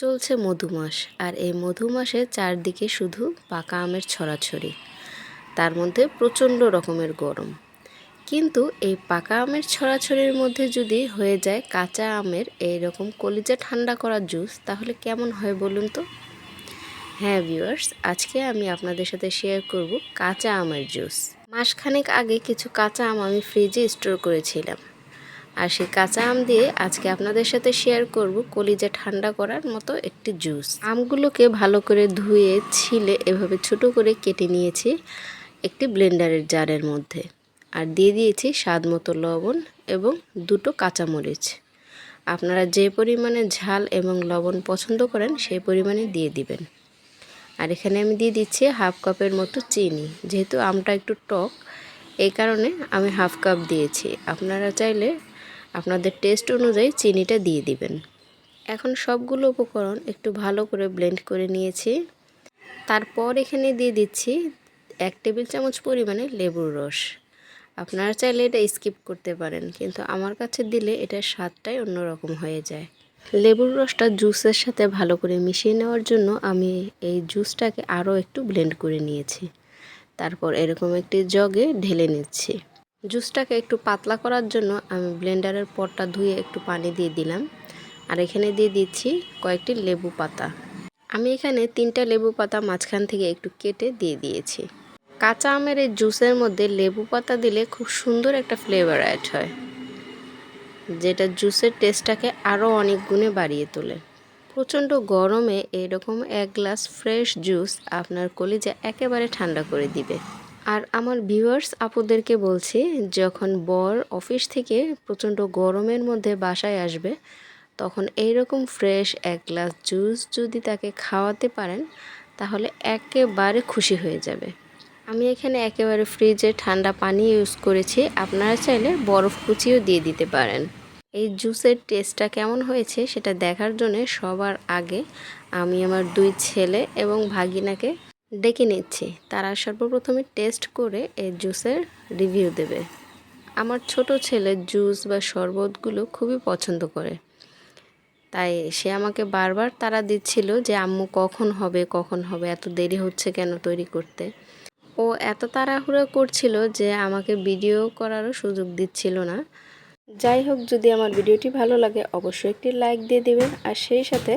চলছে মধুমাস, আর এই মধুমাসে চারদিকে শুধু পাকা আমের ছড়াছড়ি। তার মধ্যে প্রচণ্ড রকমের গরম। কিন্তু এই পাকা আমের ছড়াছড়ির মধ্যে যদি হয়ে যায় কাঁচা আমের এই রকম কলিজা ঠান্ডা করা জুস, তাহলে কেমন হয় বলুন তো? হ্যাঁ ভিউয়ার্স, আজকে আমি আপনাদের সাথে শেয়ার করব কাঁচা আমের জুস। মাসখানেক আগে কিছু কাঁচা আম আমি ফ্রিজে স্টোর করেছিলাম। আর সেই কাঁচা আম দিয়ে আজকে আপনাদের সাথে শেয়ার করব কলিজা ঠান্ডা করার মতো একটি জুস আমগুলোকে ভালো করে ধুয়ে, ছিলে, এভাবে ছোট করে কেটে নিয়েছি একটি ব্লেন্ডারের জারের মধ্যে। আর দিয়ে দিয়েছি স্বাদ মতো লবণ এবং দুটো কাঁচামরিচ। আপনারা যে পরিমাণে ঝাল এবং লবণ পছন্দ করেন সেই পরিমাণে দিয়ে দিবেন। আর এখানে আমি দিয়ে দিচ্ছি হাফ কাপের মতো চিনি। যেহেতু আমটা একটু টক, এই কারণে আমি হাফ কাপ দিয়েছি। আপনারা চাইলে আপনাদের টেস্ট অনুযায়ী চিনিটা দিয়ে দিবেন। এখন সবগুলো উপকরণ একটু ভালো করে ব্লেন্ড করে নিয়েছি। তারপর এখানে দিয়ে দিচ্ছি এক টেবিল চামচ পরিমাণে লেবুর রস। আপনারা চাইলে এটা স্কিপ করতে পারেন, কিন্তু আমার কাছে দিলে এটার স্বাদটাই অন্যরকম হয়ে যায়। লেবুর রসটা জুসের সাথে ভালো করে মিশিয়ে নেওয়ার জন্য আমি এই জুসটাকে আরও একটু ব্লেন্ড করে নিয়েছি। তারপর এরকম একটি জগে ঢেলে নিচ্ছি। জুসটাকে একটু পাতলা করার জন্য আমি ব্লেন্ডারের পটটা ধুয়ে একটু পানি দিয়ে দিলাম। আর এখানে দিয়ে দিচ্ছি কয়েকটি লেবু পাতা। আমি এখানে তিনটা লেবু পাতা মাঝখান থেকে একটু কেটে দিয়ে দিয়েছি। কাঁচা আমের এই জুসের মধ্যে লেবু পাতা দিলে খুব সুন্দর একটা ফ্লেভার অ্যাড হয়, যেটা জুসের টেস্টটাকে আরও অনেক গুণে বাড়িয়ে তোলে। প্রচণ্ড গরমে এরকম এক গ্লাস ফ্রেশ জুস আপনার কলিজা একেবারে ঠান্ডা করে দিবে। আর আমার ভিউয়ার্স আপুদেরকে বলছি, যখন বর অফিস থেকে প্রচণ্ড গরমের মধ্যে বাসায় আসবে, তখন এইরকম ফ্রেশ এক গ্লাস জুস যদি তাকে খাওয়াতে পারেন, তাহলে একেবারে খুশি হয়ে যাবে। আমি এখানে একেবারে ফ্রিজে ঠান্ডা পানি ইউজ করেছি, আপনারা চাইলে বরফ কুচিও দিয়ে দিতে পারেন। এই জুসের টেস্টটা কেমন হয়েছে সেটা দেখার জন্য সবার আগে আমি আমার দুই ছেলে এবং ভাগিনাকে ডেকে নিচ্ছি। তারা সর্বপ্রথমে টেস্ট করে এই জুসের রিভিউ দেবে। আমার ছোট ছেলে জুস বা শরবতগুলো খুবই পছন্দ করে। তাই সে আমাকে বারবার তারা দিচ্ছিল যে, আম্মু, কখন হবে কখন হবে? এত দেরি হচ্ছে কেন তৈরি করতে? ও এত তাড়াহুড়ো করছিল যে, আমাকে ভিডিও করারও সুযোগ দিচ্ছিল না। যাই হোক, যদি আমার ভিডিওটি ভালো লাগে, অবশ্যই একটি লাইক দিয়ে দেবেন। আর সেই সাথে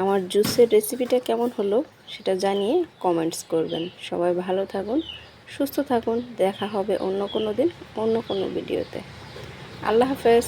আমার জুসের রেসিপিটা কেমন হলো সেটা জানিয়ে কমেন্টস করবেন। সবাই ভালো থাকুন, সুস্থ থাকুন, দেখা হবে অন্য কোনো দিন, অন্য কোনো ভিডিওতে আল্লাহ হাফেজ।